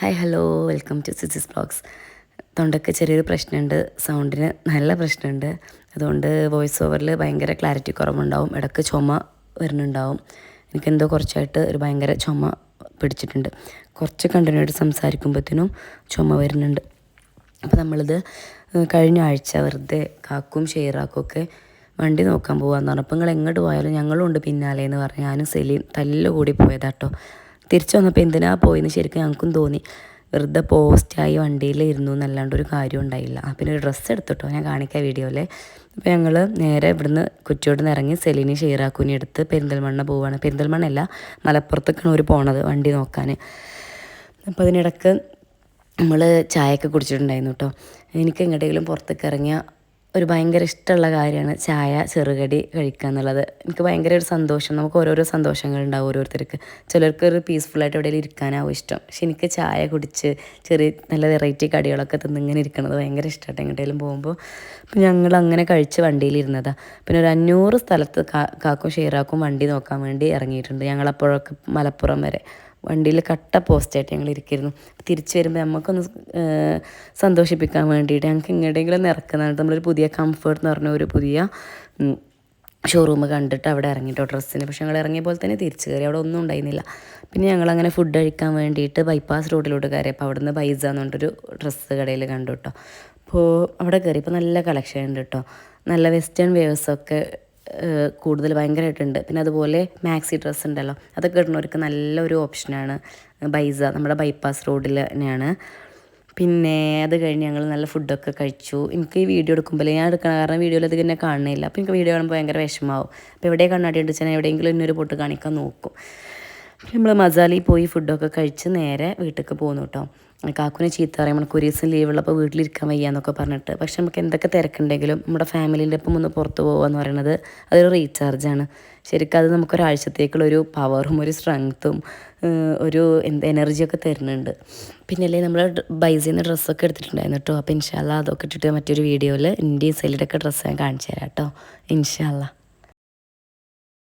Hi hello welcome to Cici's blogs തൊണ്ടയ്ക്ക് ചെറിയൊരു പ്രശ്നമുണ്ട്. സൗണ്ടിന് നല്ല പ്രശ്നമുണ്ട്. അതുകൊണ്ട് വോയിസ് ഓവറിൽ ഭയങ്കര ക്ലാരിറ്റി കുറവുണ്ടാവും. ഇടയ്ക്ക് ചുമ വരുന്നുണ്ടാവും. എനിക്കെന്തോ കുറച്ചായിട്ട് ഒരു ഭയങ്കര ചുമ പിടിച്ചിട്ടുണ്ട്. കുറച്ച് കണ്ടിന്യൂ ആയിട്ട് സംസാരിക്കുമ്പോഴത്തേനും ചുമ വരുന്നുണ്ട്. അപ്പോൾ നമ്മളിത് കഴിഞ്ഞ ആഴ്ച വെറുതെ കാക്കും ഷെയറാക്കും ഒക്കെ വണ്ടി നോക്കാൻ പോകാമെന്ന് പറഞ്ഞപ്പോൾ നിങ്ങൾ എങ്ങോട്ട് പോയാലും ഞങ്ങളും ഉണ്ട് പിന്നാലെ എന്ന് പറഞ്ഞ് ഞാനും സെലീം തല്ലുകൂടി പോയതാട്ടോ. തിരിച്ചു വന്നപ്പോൾ എന്തിനാ പോയെന്ന് ശരിക്കും ഞങ്ങൾക്കും തോന്നി. വെറുതെ പോസ്റ്റായി വണ്ടിയിൽ ഇരുന്നു എന്നല്ലാണ്ട് ഒരു കാര്യം ഉണ്ടായില്ല. പിന്നെ ഒരു ഡ്രസ്സ് എടുത്തിട്ടോ ഞാൻ കാണിക്കാം വീഡിയോയിൽ അപ്പോൾ ഞങ്ങൾ നേരെ ഇവിടുന്ന് കുറ്റിയോട് നിന്ന് ഇറങ്ങി സെലിനി ഷീറാക്കുനി എടുത്ത് പെരിന്തൽമണ്ണ പോവുകയാണ് പെരിന്തൽമണ്ണ അല്ല മലപ്പുറത്തേക്കാണ് അവർ പോണത് വണ്ടി നോക്കാൻ അപ്പോൾ അതിനിടക്ക് നമ്മൾ ചായയൊക്കെ കുടിച്ചിട്ടുണ്ടായിരുന്നു കേട്ടോ എനിക്ക് എങ്ങോട്ടെങ്കിലും പുറത്തേക്ക് ഇറങ്ങിയ ഒരു ഭയങ്കര ഇഷ്ടമുള്ള കാര്യമാണ് ചായ ചെറുകടി കഴിക്കുക എന്നുള്ളത്. എനിക്ക് ഭയങ്കര ഒരു സന്തോഷം. നമുക്ക് ഓരോരോ സന്തോഷങ്ങൾ ഉണ്ടാവും ഓരോരുത്തർക്ക്. ചിലർക്ക് ഒരു പീസ്ഫുള്ളായിട്ട് എവിടെയെങ്കിലും ഇരിക്കാനാവും ഇഷ്ടം. പക്ഷെ എനിക്ക് ചായ കുടിച്ച് ചെറിയ നല്ല വെറൈറ്റി കടികളൊക്കെ തിന്ന് ഇങ്ങനെ ഇരിക്കുന്നത് ഭയങ്കര ഇഷ്ടമായിട്ട് എങ്ങോട്ടേലും പോകുമ്പോൾ. അപ്പം ഞങ്ങൾ അങ്ങനെ കഴിച്ച് വണ്ടിയിലിരുന്നതാണ് പിന്നെ ഒരു അഞ്ഞൂറ് സ്ഥലത്ത് കാക്കും ഷെയറാക്കും വണ്ടി നോക്കാൻ വേണ്ടി ഇറങ്ങിയിട്ടുണ്ട്. ഞങ്ങളപ്പോഴൊക്കെ മലപ്പുറം വരെ. വണ്ടിയിൽ കട്ട പോസ്റ്റായിട്ട് ഞങ്ങൾ ഇരിക്കുന്നു തിരിച്ചു വരുമ്പോൾ നമുക്കൊന്ന് സന്തോഷിപ്പിക്കാൻ വേണ്ടിയിട്ട് ഞങ്ങൾക്ക് എങ്ങോട്ടെങ്കിലും ഇറക്കുന്നതാണ് നമ്മളൊരു പുതിയ കംഫേർട്ട് എന്ന് പറഞ്ഞ ഒരു പുതിയ ഷോറൂം കണ്ടിട്ട് അവിടെ ഇറങ്ങിയിട്ടോ ഡ്രസ്സിന്. പക്ഷെ ഞങ്ങൾ ഇറങ്ങിയ പോലെ തന്നെ തിരിച്ചു കയറി. അവിടെ ഒന്നും ഉണ്ടായിരുന്നില്ല. പിന്നെ ഞങ്ങൾ അങ്ങനെ ഫുഡ് കഴിക്കാൻ വേണ്ടിയിട്ട് ബൈപ്പാസ് റോഡിലോട്ട് അവിടെ നിന്ന് ബൈസ എന്ന് പറഞ്ഞിട്ടൊരു ഡ്രസ്സ് കടയിൽ കണ്ടു കേട്ടോ. അപ്പോൾ അവിടെ കയറിയപ്പോൾ നല്ല കളക്ഷൻ ഉണ്ട് കേട്ടോ. നല്ല വെസ്റ്റേൺ വേഴ്സൊക്കെ കൂടുതൽ ഭയങ്കരമായിട്ടുണ്ട് പിന്നെ അതുപോലെ മാക്സി ഡ്രസ്സ് ഉണ്ടല്ലോ. അതൊക്കെ ഇടുന്നവർക്ക് നല്ലൊരു ഓപ്ഷനാണ് ബൈസ നമ്മുടെ ബൈപ്പാസ് റോഡിൽ തന്നെയാണ്. പിന്നെ അത് കഴിഞ്ഞ് ഞങ്ങൾ നല്ല ഫുഡൊക്കെ കഴിച്ചു. എനിക്ക് ഈ വീഡിയോ എടുക്കുമ്പോൾ ഞാൻ എടുക്കണം കാരണം വീഡിയോയിൽ അത് തന്നെ കാണുന്നില്ല അപ്പോൾ എനിക്ക് വീഡിയോ കാണുമ്പോൾ ഭയങ്കര വിഷമാവും. അപ്പോൾ എവിടെ കണ്ണാടി വെച്ചാൽ എവിടെയെങ്കിലും ഇന്നൊരു പൊട്ട് കാണിക്കാൻ നോക്കും. നമ്മൾ മസാലയിൽ പോയി ഫുഡൊക്കെ കഴിച്ച് നേരെ വീട്ടിലേക്ക് പോകുന്നു കേട്ടോ കാക്കുനെ ചീത്ത പറയും നമുക്ക് ഒരു ദിവസം ലീവുള്ളപ്പോൾ വീട്ടിലിരിക്കാൻ വയ്യ എന്നൊക്കെ പറഞ്ഞിട്ട്. പക്ഷെ നമുക്ക് എന്തൊക്കെ തിരക്കുണ്ടെങ്കിലും നമ്മുടെ ഫാമിലിന്റെ ഒപ്പം ഒന്ന് പുറത്ത് പോകുക എന്ന് പറയുന്നത് അതൊരു റീചാർജാണ് ശരിക്കും അത് നമുക്കൊരാഴ്ചത്തേക്കുള്ള ഒരു പവറും ഒരു സ്ട്രെങ്ത്തും ഒരു എന്ത് എനർജിയൊക്കെ തരുന്നുണ്ട്. പിന്നെ അല്ലേ നമ്മൾ ബൈസിൽ നിന്ന് ഡ്രസ്സൊക്കെ എടുത്തിട്ടുണ്ടായിരുന്നു കേട്ടോ അപ്പോൾ ഇൻഷാല്ല അതൊക്കെ ഇട്ടിട്ട് മറ്റൊരു വീഡിയോയിൽ ഇന്ത്യൻ സെല്ലിലൊക്കെ ഡ്രസ്സ് ഞാൻ കാണിച്ചു തരാം കേട്ടോ ഇൻഷാല്ല